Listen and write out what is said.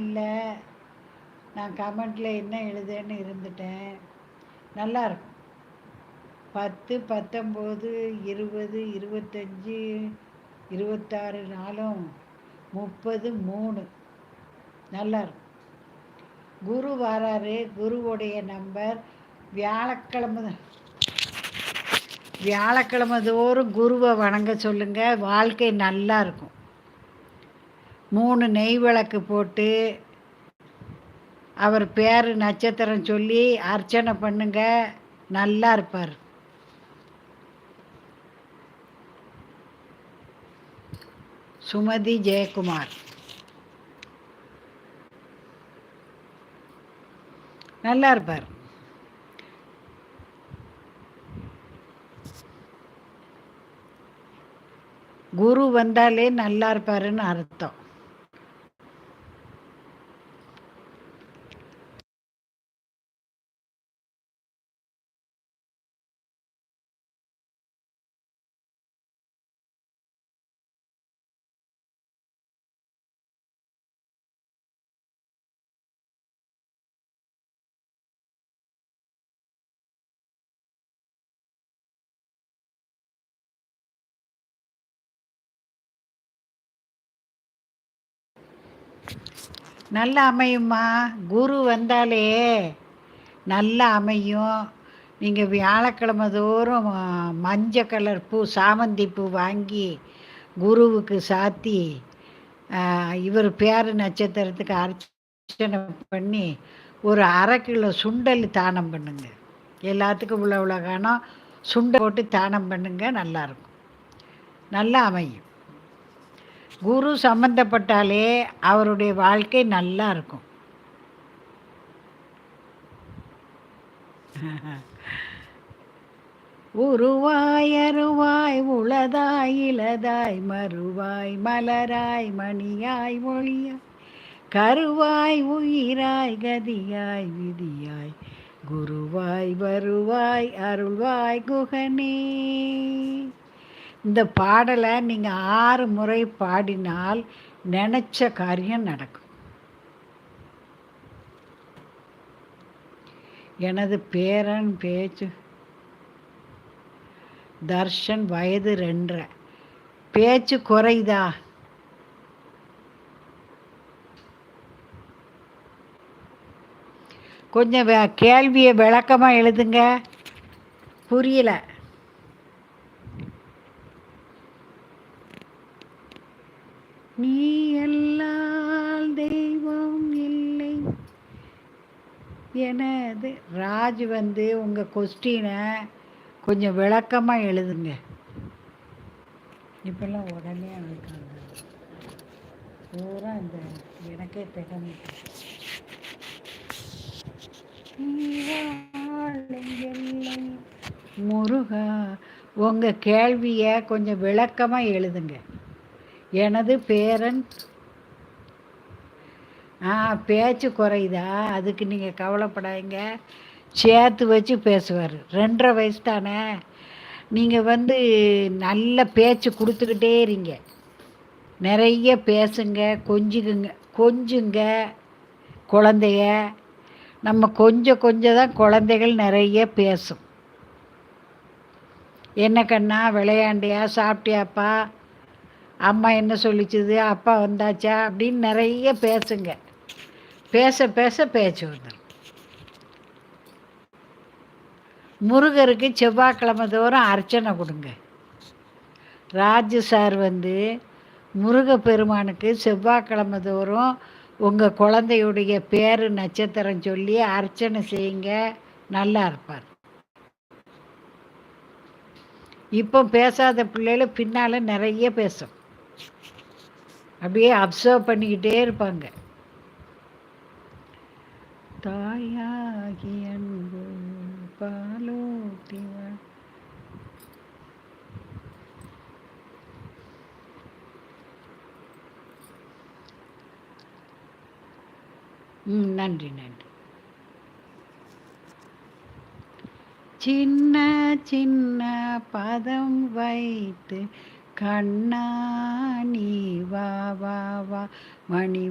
இல்லை. நான் கமெண்டில் என்ன எழுதுன்னு இருந்துட்டேன். நல்லாயிருக்கும் பத்து பத்தொம்போது இருபது இருபத்தஞ்சி இருபத்தாறு நாளும் முப்பது மூணு. நல்லா இருக்கும். குரு வராரு. குருவுடைய நம்பர் வியாழக்கிழமை வியாழக்கிழமை தோறும் குருவை வணங்க சொல்லுங்கள் வாழ்க்கை நல்லா இருக்கும். மூணு நெய் விளக்கு போட்டு அவர் பேர் நட்சத்திரம் சொல்லி அர்ச்சனை பண்ணுங்க. நல்லா இருப்பார். சுமதி ஜெயக்குமார். நல்லா இருப்பார். குரு வந்தாலே நல்லா இருப்பாருன்னு அர்த்தம். நல்லா அமையும்மா குரு வந்தாலே நல்லா அமையும். நீங்கள் வியாழக்கிழமை தோறும் மஞ்சள் கலர் பூ சாமந்தி பூ வாங்கி குருவுக்கு சாத்தி இவர் பேர் நட்சத்திரத்துக்கு அர்ச்சனை பண்ணி ஒரு அரை கிலோ சுண்டல் தானம் பண்ணுங்க. எல்லாத்துக்கும் உள்ள உலகானம் சுண்டல் போட்டு தானம் பண்ணுங்க நல்லாயிருக்கும் நல்லா அமையும். குரு சம்பந்தப்பட்டாலே அவருடைய வாழ்க்கை நல்லா இருக்கும். உருவாய் அருவாய் உளதாய் இளதாய் மறுவாய் மலராய் மணியாய் மொழியாய் கருவாய் உயிராய் கதியாய் விதியாய் குருவாய் வருவாய் அருள்வாய் குகனே. இந்த பாடலை நீங்கள் ஆறு முறை பாடினால் நினச்ச காரியம் நடக்கும். எனது பேரன் பேச்சு தர்ஷன் வயது ரெண்டரை பேச்சு குறைதா? கொஞ்சம் கேள்வியை விளக்கமாக எழுதுங்க. புரியலை. நீ எல்லால் தெய்வம் இல்லை. எனது ராஜ் வந்து உங்கள் கொஸ்டினை கொஞ்சம் விளக்கமாக எழுதுங்க. இப்பெல்லாம் உடனே இருக்காங்க பூரா இந்த எனக்கே திகமை முருகா உங்கள் கேள்வியை கொஞ்சம் விளக்கமாக எழுதுங்க. எனது பேரன் ஆ பேச்சு குறையுதா? அதுக்கு நீங்கள் கவலைப்படாதீங்க. சேர்த்து வச்சு பேசுவார். ரெண்டரை வயசு தானே. நீங்கள் வந்து நல்ல பேச்சு கொடுத்துக்கிட்டே இருங்க. நிறைய பேசுங்க கொஞ்சுக்குங்க கொஞ்சுங்க குழந்தைய. நம்ம கொஞ்சம் கொஞ்சம் தான் குழந்தைகள் நிறைய பேசும். என்ன கண்ணா விளையாண்டியா சாப்பிட்டியாப்பா? அம்மா என்ன சொல்லிச்சுது? அப்பா வந்தாச்சா? அப்படின்னு நிறைய பேசுங்க. பேச பேச பேச்சு வந்துடும் முருகருக்கு செவ்வாய்க்கிழமை தோறும் அர்ச்சனை கொடுங்க. ராஜு சார் வந்து முருகப்பெருமானுக்கு செவ்வாய்க்கிழமை தோறும் உங்கள் குழந்தையுடைய பேர் நட்சத்திரம் சொல்லி அர்ச்சனை செய்யுங்க. நல்லா இருப்பார். இப்போ பேசாத பிள்ளைகள் பின்னால் நிறைய பேசும். அப்படியே அப்சர்வ் பண்ணிக்கிட்டே இருப்பாங்க. தாயாகி அன்பு பாலூட்டிவா. ம் நன்றி நன்றி. சின்ன சின்ன பதம் வைத்து கண்ணா நீ வா வா வா. மணி